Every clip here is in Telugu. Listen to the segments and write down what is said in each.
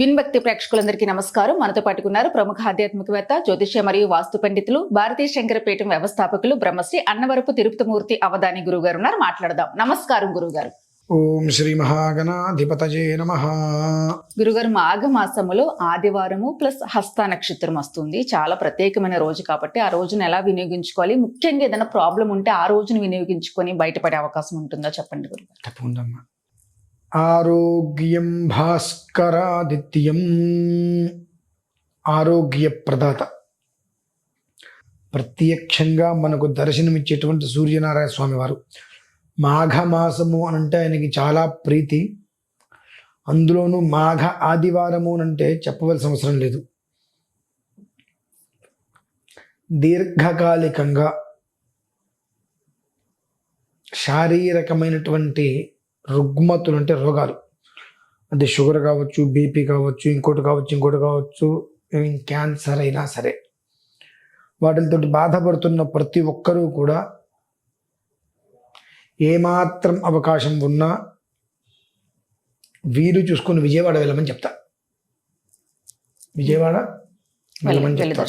విన్భక్తి ప్రేక్షకులందరికీ నమస్కారం. మనతో పాటుకున్నారు ప్రముఖ ఆధ్యాత్మికవేత్త జ్యోతిష్య మరియు వాస్తు పండితులు భారతీయ శంకరపీఠం వ్యవస్థాపకులు బ్రహ్మశ్రీ అన్నవరపు తిరుపతిమూర్తి అవధాని గురువు గారు ఉన్నారు. మాట్లాడదాం. నమస్కారం గురుగారు ఓం శ్రీ మహాగణాధిపతయే నమ. గురుగారు మాఘ మాసములో ఆదివారము ప్లస్ హస్త నక్షత్రం వస్తుంది. చాలా ప్రత్యేకమైన రోజు కాబట్టి ఆ రోజును ఎలా వినియోగించుకోవాలి? ముఖ్యంగా ఏదైనా ప్రాబ్లం ఉంటే ఆ రోజును వినియోగించుకొని బయటపడే అవకాశం ఉంటుందో? చెప్పండి గురుగారు తప్పకుండా ఆరోగ్యం భాస్కరాదిత్యం. ఆరోగ్య ప్రదాత ప్రత్యక్షంగా మనకు దర్శనమిచ్చేటువంటి సూర్యనారాయణ స్వామి వారు మాఘమాసము అని అంటే ఆయనకి చాలా ప్రీతి. అందులోనూ మాఘ ఆదివారము అని అంటే చెప్పవలసిన అవసరం లేదు. దీర్ఘకాలికంగా శారీరకమైనటువంటి రుగ్మతులు అంటే రోగాలు అది షుగర్ కావచ్చు బీపీ కావచ్చు ఇంకోటి కావచ్చు ఇంకోటి కావచ్చు క్యాన్సర్ అయినా సరే వాటితో బాధపడుతున్న ప్రతి ఒక్కరూ కూడా ఏమాత్రం అవకాశం ఉన్నా వీలు చూసుకొని విజయవాడ వెళ్ళమని చెప్తా విజయవాడ వెళ్ళమని వెళ్ళి చెప్తా.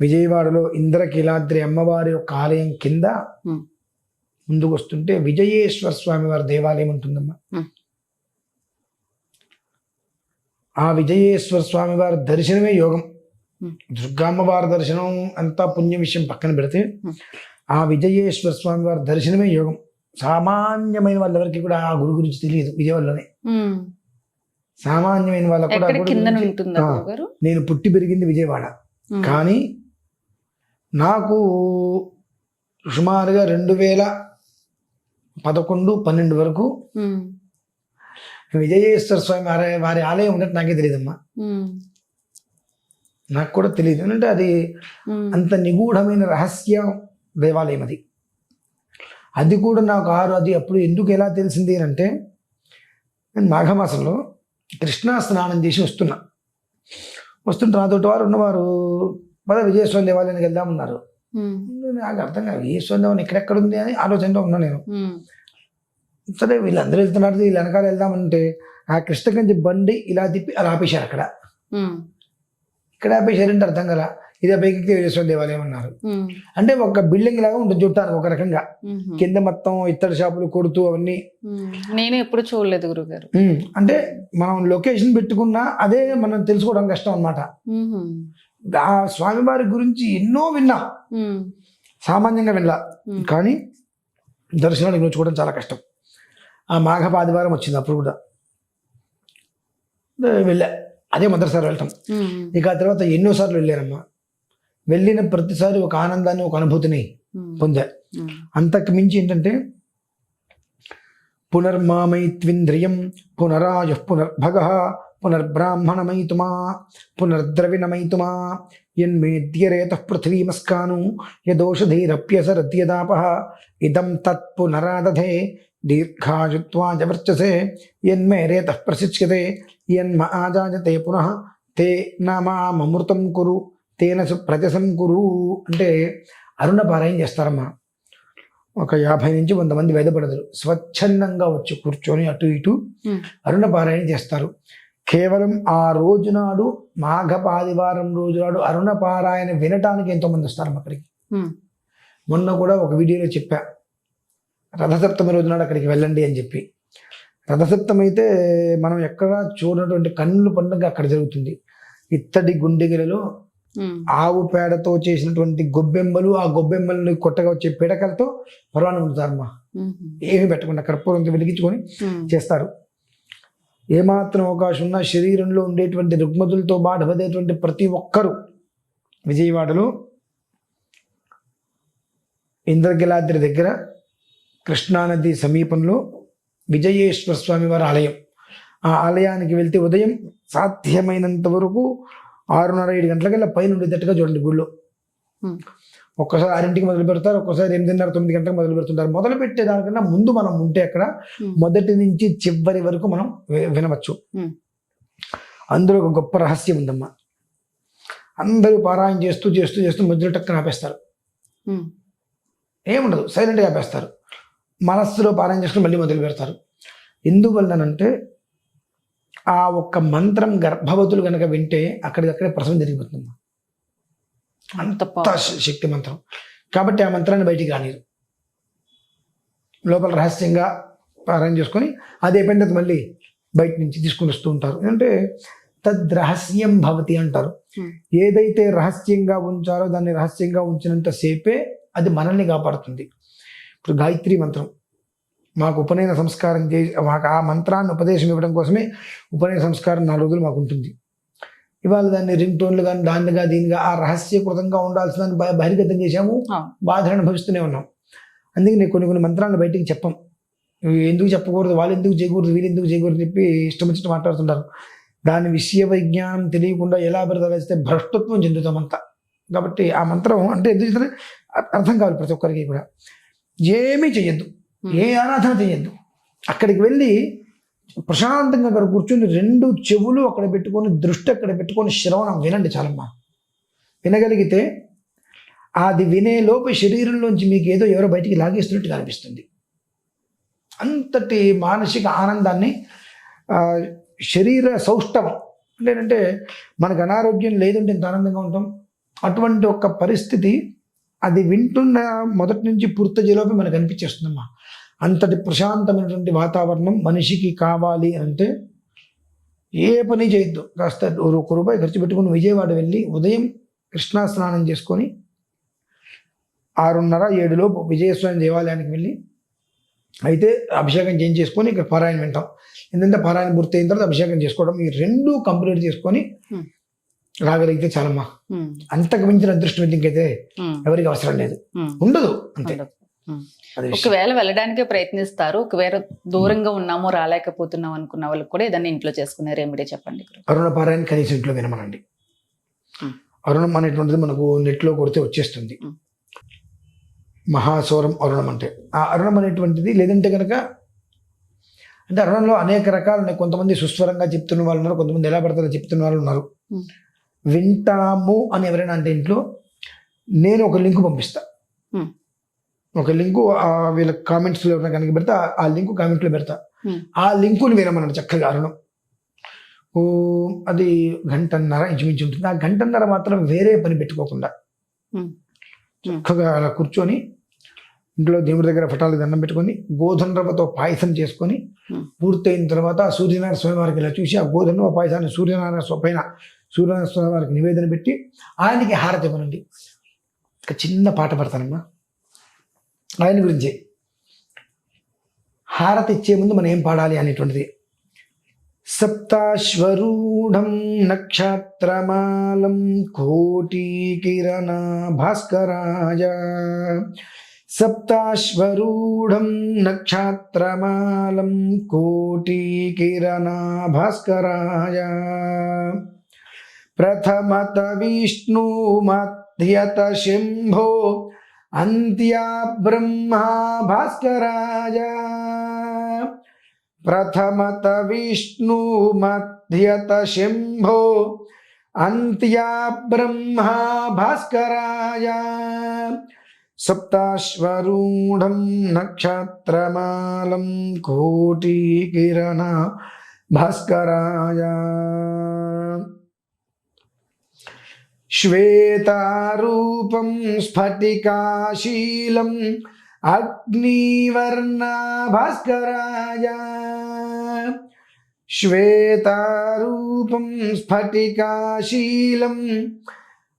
విజయవాడలో ఇంద్రకీలాద్రి అమ్మవారి యొక్క ఆలయం కింద. ముందుకు వస్తుంటే విజయేశ్వర స్వామి వారి దేవాలయం ఉంటుందమ్మా. ఆ విజయేశ్వర స్వామి వారి దర్శనమే యోగం ఉమ్. దుర్గామ్మ వారి దర్శనం అంతా పుణ్య విషయం పక్కన పెడితే. ఆ విజయేశ్వర స్వామి వారి దర్శనమే యోగం సామాన్యమైన వాళ్ళెవరికి కూడా ఆ గుడి గురించి తెలియదు విజయవాడలోనే. సామాన్యమైన వాళ్ళకు కూడా నేను పుట్టి పెరిగింది విజయవాడ. కానీ నాకు సుమారుగా రెండు వేల పదకొండు పన్నెండు వరకు. విజయేశ్వర స్వామి వారి వారి ఆలయం ఉన్నట్టు నాకే తెలియదమ్మా. నాకు కూడా తెలియదు ఎందుకంటే అది. అంత నిగూఢమైన రహస్య దేవాలయం అది అది కూడా నాకు ఆరు అది అప్పుడు ఎందుకు ఎలా తెలిసింది అని అంటే నేను మాఘమాసంలో కృష్ణా స్నానం చేసి వస్తున్నా వస్తుంటే నాతోటి వారు ఉన్నవారు పద విజయస్వామి దేవాలయానికి వెళ్దామన్నారు. నాకు అర్థం కాదు విజయస్వామి దేవాలయం ఎక్కడెక్కడ ఉంది అని ఆలోచనలో ఉన్నా నేను. సరే వీళ్ళందరూ వెళ్తున్నారు వీళ్ళు వెనకాల వెళ్దామంటే ఆ కృష్ణగంజి బండి ఇలా తిప్పి అలా ఆపేశారు అక్కడ. ఇక్కడ ఆపేశారంటే అర్థం కదా ఇదే పైకి విజయస్వామి దేవాలయం అన్నారు. అంటే ఒక బిల్డింగ్ లాగా ఉంటుంది చూడటానికి ఒక రకంగా. కింద మొత్తం ఇత్తడి షాపులు కొడుతూ అవన్నీ. నేను ఎప్పుడు చూడలేదు గురుగారు అంటే మనం లొకేషన్ పెట్టుకున్నా అదే మనం తెలుసుకోవడం కష్టం అన్నమాట ఉమ్. ఆ స్వామివారి గురించి ఎన్నో విన్నా. సామాన్యంగా విన్నా. కానీ దర్శనానికి నోచుకోవడం చాలా కష్టం ఆ మాఘ ఆదివారం వచ్చింది అప్పుడు కూడా వెళ్ళా అదే మొదటిసారి వెళ్ళటం ఉమ్. ఇక ఆ తర్వాత ఎన్నోసార్లు వెళ్ళానమ్మా వెళ్ళిన ప్రతిసారి ఒక ఆనందాన్ని ఒక అనుభూతిని. పొందా. అంతకు మించి ఏంటంటే పునర్మామైత్వింద్రియం పునరాయు పునర్భగ పునర్బ్రాహ్మణమైతుమా పునర్ద్రవిణమైతుమా యన్మేద్యరేత పృథ్వీమస్కాను యదోషధీరప్యసరత్యదాప ఇదం తత్ పునరాదధే దీర్ఘాయుత్వాయ వర్చసే యన్మే రేత ప్రశిచ్యతే యన్మ ఆజాయతే పునః తే నామామృతం కురు తేన ప్రజసం కురు. అంటే అరుణ పారాయణ చేస్తారమ్మా. ఒక యాభై నుంచి వంద మంది వేదపడదులు స్వచ్ఛందంగా వచ్చి కూర్చొని అటు ఇటు. అరుణ పారాయణ చేస్తారు. కేవలం ఆ రోజు నాడు మాఘపాదివారం రోజు నాడు అరుణ పారాయణ వినటానికి ఎంతో మంది వస్తారు అక్కడికి. మొన్న కూడా ఒక వీడియోలో చెప్పా రథసప్తమి రోజు నాడు అక్కడికి వెళ్ళండి అని చెప్పి రథసప్తమి అయితే మనం ఎక్కడ చూడనటువంటి కన్నుల పండుగ అక్కడ జరుగుతుంది ఇత్తడి గుండెగిలలో ఉమ్. ఆవు పేడతో చేసినటువంటి గొబ్బెమ్మలు ఆ గొబ్బెమ్మలను కొట్టగా వచ్చే పిడకలతో పర్వాణం ఉంచుతారమ్మా ఉమ్. ఏమీ పెట్టకుండా కర్పూరంతో వెలిగించుకొని. చేస్తారు ఏమాత్రం అవకాశం ఉన్నా శరీరంలో ఉండేటువంటి రుగ్మతులతో బాధపడేటువంటి ప్రతి ఒక్కరూ విజయవాడలో ఇంద్రగిలాద్రి దగ్గర కృష్ణానది సమీపంలో విజయేశ్వర స్వామి వారి ఆలయం. ఆ ఆలయానికి వెళ్తే ఉదయం సాధ్యమైనంత వరకు ఆరున్నర ఏడు గంటలకల్లా పైన ఉండేటట్టుగా చూడండి గుళ్ళో. ఒక్కసారి ఆరింటికి మొదలు పెడతారు ఒక్కసారి ఎనిమిదిన్నర తొమ్మిది గంటలకు మొదలు పెడుతుంటారు. మొదలు పెట్టే దానికన్నా ముందు మనం ఉంటే అక్కడ. మొదటి నుంచి చివరి వరకు మనం వినవచ్చు. అందులో ఒక గొప్ప రహస్యం ఉందమ్మా. అందరూ పారాయణ చేస్తూ చేస్తూ చేస్తూ మధ్యలో టక్కన ఆపేస్తారు. ఏముండదు సైలెంట్గా ఆపేస్తారు. మనస్సులో పారాయణ చేసుకుని మళ్ళీ మొదలు పెడతారు. ఎందువల్లనంటే ఆ ఒక్క మంత్రం గర్భవతులు కనుక వింటే అక్కడికక్కడే ప్రసవం జరిగిపోతుంది. అంత శక్తి మంత్రం. కాబట్టి ఆ మంత్రాన్ని బయటికి రానిరు లోపల రహస్యంగా అరేంజ్ చేసుకొని అది అయిపోయిన తర్వాత మళ్ళీ బయట నుంచి తీసుకుని వస్తూ ఉంటారు. అంటే తద్రహస్యం భవతి అంటారు. ఏదైతే రహస్యంగా ఉంచారో దాన్ని రహస్యంగా ఉంచినంత సేపే అది మనల్ని కాపాడుతుంది. ఇప్పుడు గాయత్రి మంత్రం. మాకు ఉపనయన సంస్కారం చేసి మాకు ఆ మంత్రాన్ని ఉపదేశం ఇవ్వడం కోసమే ఉపనయన సంస్కారం నాలుగు రోజులు మాకు ఉంటుంది. ఇవాళ దాన్ని రింగ్ టోన్లు కానీ దానిగా దీనిగా ఆ రహస్యకృతంగా ఉండాల్సిన బహిర్గతం చేశాము. బాధను అనుభవిస్తూనే ఉన్నాం. అందుకే నేను కొన్ని కొన్ని మంత్రాలను బయటికి చెప్పం. ఎందుకు చెప్పకూడదు? వాళ్ళు ఎందుకు చేయకూడదు? వీళ్ళు ఎందుకు చేయకూడదు? చెప్పి ఇష్టం వచ్చినట్టు మాట్లాడుతుంటారు. దాని విషయ విజ్ఞానం తెలియకుండా ఎలా బ్రతలేస్తే భ్రష్టత్వం చెందుతామంతా కాబట్టి ఆ మంత్రం అంటే ఎందుకు అర్థం కావాలి ప్రతి ఒక్కరికి కూడా. ఏమీ చెయ్యొద్దు. ఏ ఆరాధన చెయ్యొద్దు. అక్కడికి వెళ్ళి ప్రశాంతంగా అక్కడ కూర్చొని రెండు చెవులు అక్కడ పెట్టుకొని దృష్టి అక్కడ పెట్టుకొని శ్రవణం వినండి చాలమ్మా. వినగలిగితే అది వినే లోపు శరీరంలోంచి మీకు ఏదో ఎవరో బయటికి లాగేస్తున్నట్టుగా అనిపిస్తుంది అంతటి మానసిక ఆనందాన్ని శరీర సౌష్ఠవం అంటే ఏంటంటే మనకు అనారోగ్యం లేదంటే ఇంత ఆనందంగా ఉంటాం? అటువంటి ఒక పరిస్థితి అది వింటున్న మొదటి నుంచి పూర్తయ్యేలోపు మనకు అనిపించేస్తుందమ్మా. అంతటి ప్రశాంతమైనటువంటి వాతావరణం మనిషికి కావాలి అంటే ఏ పని చేయొద్దు. కాస్త ఒక రూపాయి ఖర్చు పెట్టుకుని విజయవాడ వెళ్ళి ఉదయం కృష్ణా స్నానం చేసుకొని ఆరున్నర ఏడులోపు విజయస్వామి దేవాలయానికి వెళ్ళి అయితే అభిషేకం చేయించేసుకొని ఇక్కడ పారాయణ వింటాం. ఎందుకంటే పారాయణ పూర్తి అయిన తర్వాత అభిషేకం చేసుకోవడం ఈ రెండు కంప్లీట్ చేసుకొని. రాగలిగితే చాలమ్మా. అంతకు మించిన అదృష్టం ఇంకైతే ఎవరికి అవసరం లేదు. ఉండదు అంతే. ఒకవేళ వెళ్ళడానికే ప్రయత్నిస్తారు ఒకవేళ దూరంగా ఉన్నామో రాలేకపోతున్నాం అనుకున్న వాళ్ళకి కూడా ఏదైనా ఇంట్లో చేసుకునే రెమెడీ చెప్పండి. అరుణ పారాయణ కనీసం ఇంట్లో వినమనండి. అరుణం అనేటువంటిది మనకు నెట్లో కొడితే వచ్చేస్తుంది. మహాసౌరం అరుణం అంటే ఆ అరుణం అనేటువంటిది లేదంటే కనుక అంటే అరుణంలో అనేక రకాలు ఉన్నాయి కొంతమంది సుస్వరంగా చెప్తున్న వాళ్ళు ఉన్నారు కొంతమంది ఎలా పడతారో చెప్తున్న వాళ్ళు ఉన్నారు. వింటాము అని ఎవరైనా అంటే ఇంట్లో నేను ఒక లింక్ పంపిస్తా Hmm. ఒక లింకు ఆ వీళ్ళ కామెంట్స్లో ఎవరైనా కనుక పెడతా ఆ లింకు కామెంట్లో పెడతా Hmm. ఆ లింకుని వినమన్నాడు చక్కగా అరుణం ఓ అది గంటన్నర ఇంచుమించు ఉంటుంది ఆ గంటన్నర మాత్రం వేరే పని పెట్టుకోకుండా. చక్కగా అలా కూర్చొని ఇంట్లో దేవుడి దగ్గర పటాలు దండం పెట్టుకొని గోధుమ రవ్వతో పాయసం చేసుకొని. పూర్తయిన తర్వాత సూర్యనారాయణ స్వామి వారికి ఇలా చూసి ఆ గోధుమ పాయసాన్ని సూర్యనారాయణ స్వామి పైన సూర్యనారాయణ స్వామి వారికి నివేదన పెట్టి ఆయనకి హారతి ఇవ్వనండి ఒక చిన్న పాట పడతానమ్మా ఆయన గురించి. హారతి ఇచ్చే ముందు మనం ఏం పాడాలి అనేటువంటిది. సప్తాశ్వరూఢం నక్షత్రమాలం కోటి కిరణ భాస్కరాజ సప్తాశ్వరూఢం నక్షత్రమాలం కోటి కిరణ భాస్కరాయ. ప్రథమత విష్ణు మధ్యత శంభో అంత్యా బ్రహ్మా భాస్కరాయ. ప్రథమత విష్ణు మధ్యత శంభో. అంత్యా బ్రహ్మా భాస్కరాయ. సప్తాశ్వరూఢం నక్షత్రమాలం కోటి కిరణ భాస్కరాయ శ్వేతారూపం స్ఫటికాశీలం అగ్నివర్ణా భాస్కరాయ శ్వేతారూపం స్ఫటికాశీలం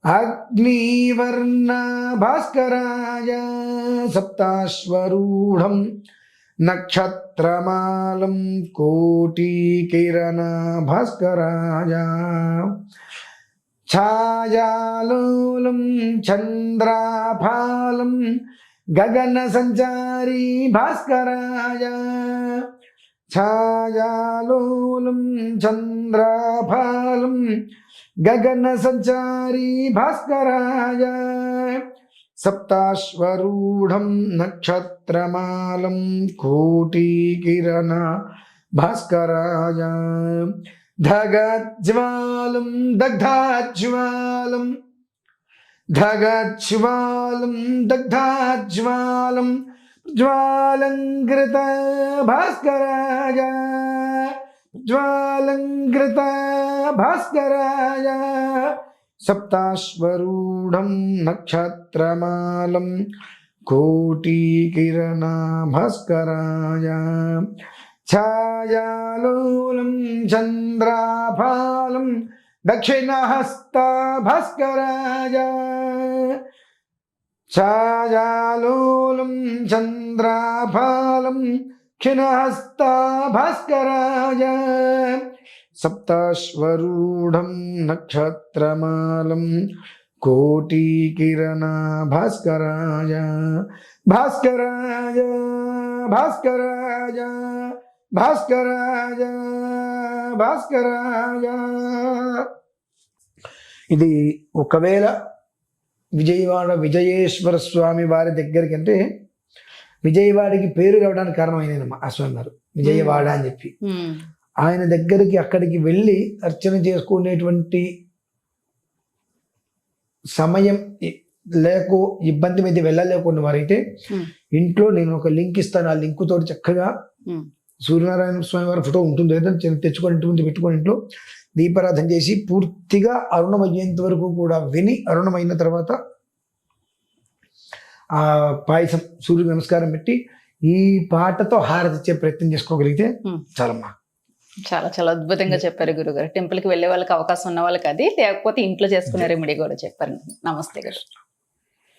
అగ్నివర్ణ భాస్కరాయ సప్తాశ్వరూఢం నక్షత్రమాలం కోటి కిరణ భాస్కరాయ ఛాయాలోలం చంద్రాఫాలం గగన సంచారీ భాస్కరాయ. ఛాయాలోలం చంద్రాఫాలం గగన సంచారీ భాస్కరాయ. సప్తాశ్వరూఢం నక్షత్రమాలం కోటి కిరణ భాస్కరాయ. ధగజ్వాలం దగ్ధాజ్వాలం ధగజ్వాలం దగ్ధాజ్వాలం జ్వాలంకృత భాస్కరాయ. జ్వాలంకృత భాస్కరాయ. సప్తాశ్వరూఢం నక్షత్రమాలం. కోటికిరణ భాస్కరాయ. ఛాయాలోలం చంద్రాఫాలం దక్షిణహస్త భాస్కరాయ ఛాయాలోలం చంద్రాఫాలం క్షిణహస్త భాస్కరాయ సప్తాశ్వరూఢం నక్షత్రమాలం కోటికిరణ భాస్కరాయ భాస్కరాయ భాస్కరాయ భాస్కరాయ భాస్కరాయ ఇది ఒకవేళ విజయవాడ విజయేశ్వర స్వామి వారి దగ్గరికి అంటే విజయవాడకి పేరు రావడానికి కారణం అయినమ్మా ఆ స్వామి వారు. విజయవాడ అని చెప్పి. ఆయన దగ్గరికి అక్కడికి వెళ్ళి అర్చన చేసుకునేటువంటి సమయం లేకో ఇబ్బంది మీద వెళ్ళలేకున్న వారైతే ఇంట్లో నేను ఒక లింక్ ఇస్తాను. ఆ లింక్ తోటి చక్కగా. సూర్యనారాయణ స్వామి వారి ఫోటో ఉంటుంది. ఏదైనా తెచ్చుకొని ఇంటి ముందు పెట్టుకొని ఇంట్లో దీపారాధన చేసి పూర్తిగా అరుణం అయ్యేంత వరకు కూడా విని అరుణం అయిన తర్వాత ఆ పాయసం సూర్యుడు నమస్కారం పెట్టి ఈ పాటతో హారతి ఇచ్చే ప్రయత్నం చేసుకోగలిగితే. చాలమ్మా. చాలా చాలా అద్భుతంగా చెప్పారు గురుగారు. టెంపుల్కి వెళ్ళే వాళ్ళకి అవకాశం ఉన్న వాళ్ళకి అది లేకపోతే ఇంట్లో చేసుకునే రెమెడీ కూడా చెప్పారు. నమస్తే గారు.